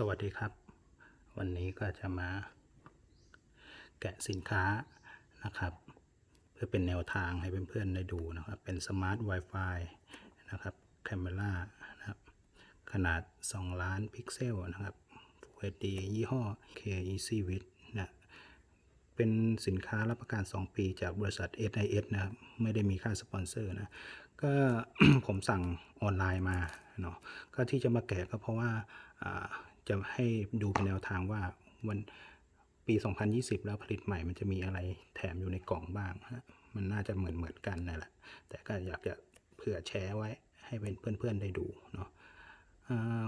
สวัสดีครับ วันนี้ก็จะมาแกะสินค้านะครับ เพื่อเป็นแนวทางให้เพื่อนๆได้ดูนะครับ เป็นสมาร์ท Wi-Fi นะครับแคมเมรานะครับ ขนาด 2 ล้านพิกเซลนะครับ Full HD ยี่ห้อ KEC w i t นะเป็นสินค้ารับประกัน 2 ปีจากบริษัท SIS นะครับ ไม่ได้มีค่าสปอนเซอร์นะ ก็ผมสั่งออนไลน์มาเนาะก็ที่จะมาแกะก็เพราะว่า จะให้ดูเป็นแนวทางว่าวันปี 2020 แล้วผลิตใหม่มันจะมีอะไรแถมอยู่ในกล่องบ้างฮะมันน่าจะเหมือนเหมือนกันนั่นแหละ แต่ก็อยากจะเผื่อแชร์ไว้ให้เป็นเพื่อนๆได้ดูเนาะ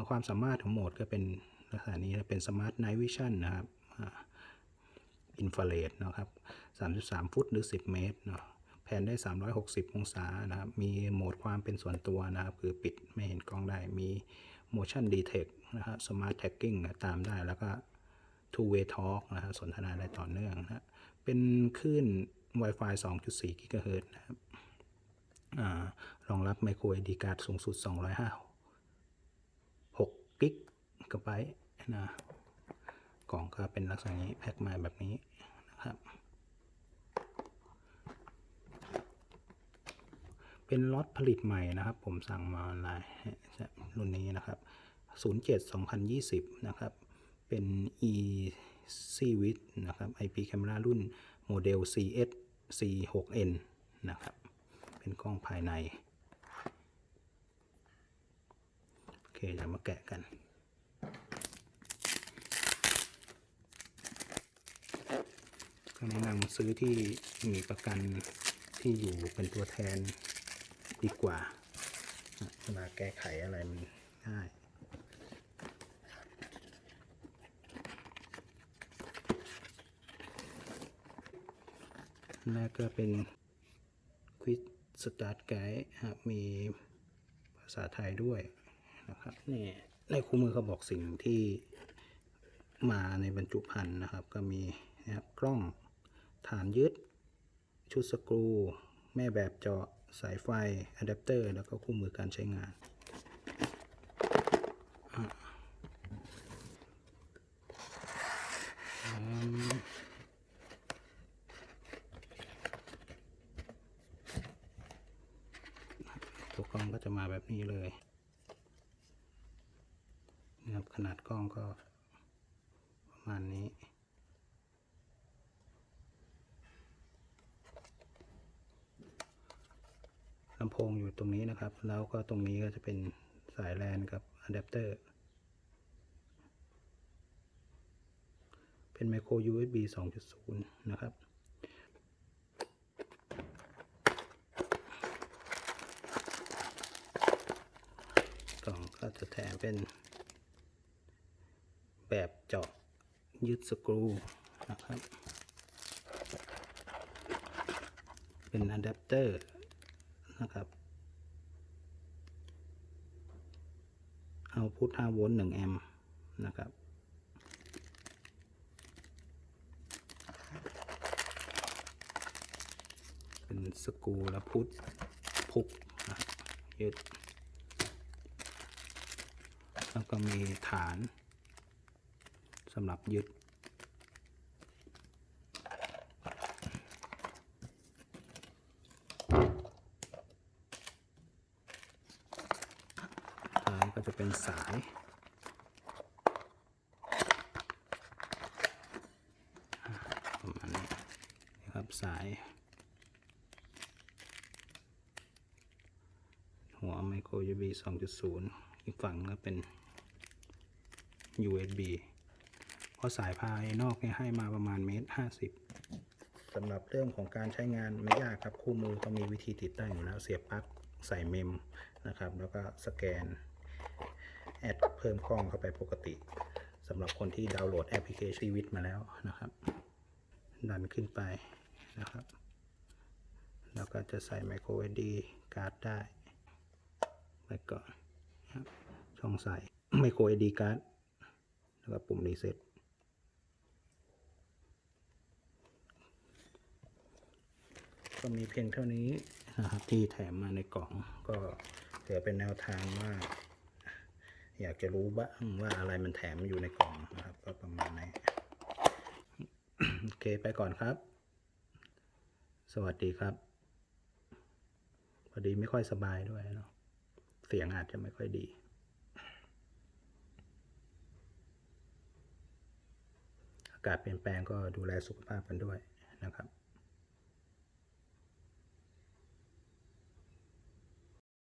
ความสามารถของโหมดก็เป็นลักษณะนี้เป็นสมาร์ทไนท์วิชั่นนะครับอินฟราเรดนะครับ33 ฟุตหรือ 10 เมตรเนาะแผนได้ 360 องศานะครับ มีโหมดความเป็นส่วนตัวนะครับ คือปิดไม่เห็นกล้องได้ มี motion detect นะครับ smart tagging ตามได้แล้วก็ two way talk นะฮะสนทนาได้ต่อเนื่องนะเป็นคลื่น Wi-Fi 2.4 GHz นะครับอรองรับ micro SD card สูงสุด256กิกะไบต์นะกล่องก็เป็นลักษณะนี้แพ็คมาแบบนี้นะครับ เป็นล็อตผลิตใหม่นะครับ ผมสั่งมาออนไลน์รุ่นนี้นะครับ 07 2020 นะครับ เป็น e c w i t นะครับ IP Camera รุ่นโมเดล CS C6N นะครับ เป็นกล้องภายใน โอเคเดี๋ยวมาแกะกันก็แนะนำซื้อที่มีประกันที่อยู่เป็นตัวแทน ดีกว่าเวลาแก้ไขอะไรมันง่ายแรกก็เป็นควิ z สตาร์ทไกด์ครับมีภาษาไทยด้วยนะครับนี่ในคู่มือเขาบอกสิ่งที่มาในบรรจุภัณฑ์นะครับ ก็มีนะครับกล้องฐานยึด ชุดสกรู แม่แบบเจาะ สายไฟอะแดปเตอร์แล้วก็คู่มือการใช้งาน ตัวกล้องก็จะมาแบบนี้เลยนะครับขนาดกล้องก็ประมาณนี้ำโพงอยู่ตรงนี้นะครับ แล้วก็ตรงนี้ก็จะเป็นสายแลนกับอะแดปเตอร์เป็นไมโคร USB 2.0 นะครับ กล่องก็จะแถมเป็น แบบเจาะยึดสกรูนะครับ เป็นอะแดปเตอร์ นะครับ เอาพุท5โวลต์1แอมป์นะครับเป็นสกูและพุทพุกนะยึด แล้วก็มีฐานสำหรับยึด ฐานก็จะ เป็นสาย ประมาณนี้นะครับสาย หัวไมโคร USB 2.0 อีกฝั่งก็เป็น USB เพราะสายภายนอกเนี่ยให้มาประมาณเมตรห้าสิบสำหรับเรื่องของการใช้งานไม่ยากครับคู่มือเขามีวิธีติดตั้งอยู่แล้วเสียบปลั๊กใส่เมมนะครับ แล้วก็สแกน แอดเพิ่มกล้องเข้าไปปกติสำหรับคนที่ดาวน์โหลดแอปพลิเคชันชีวิตมาแล้วนะครับ ดันขึ้นไปนะครับ แล้วก็จะใส่ไมโคร SD การ์ดได้ไปก่อนนะครับช่องใส่ไมโคร SD การ์ดแล้วก็ปุ่มรีเซ็ตก็มีเพียงเท่านี้นะครับที่แถมมาในกล่องก็เถือเป็นแนวทางว่า อยากจะรู้บ้างว่าอะไรมันแถมอยู่ในกล่องนะครับ ก็ประมาณนี้โอเคไปก่อนครับ สวัสดีครับ พอดีไม่ค่อยสบายด้วยเนาะเสียงอาจจะไม่ค่อยดีอากาศเปลี่ยนแปลงก็ดูแลสุขภาพกันด้วยนะครับ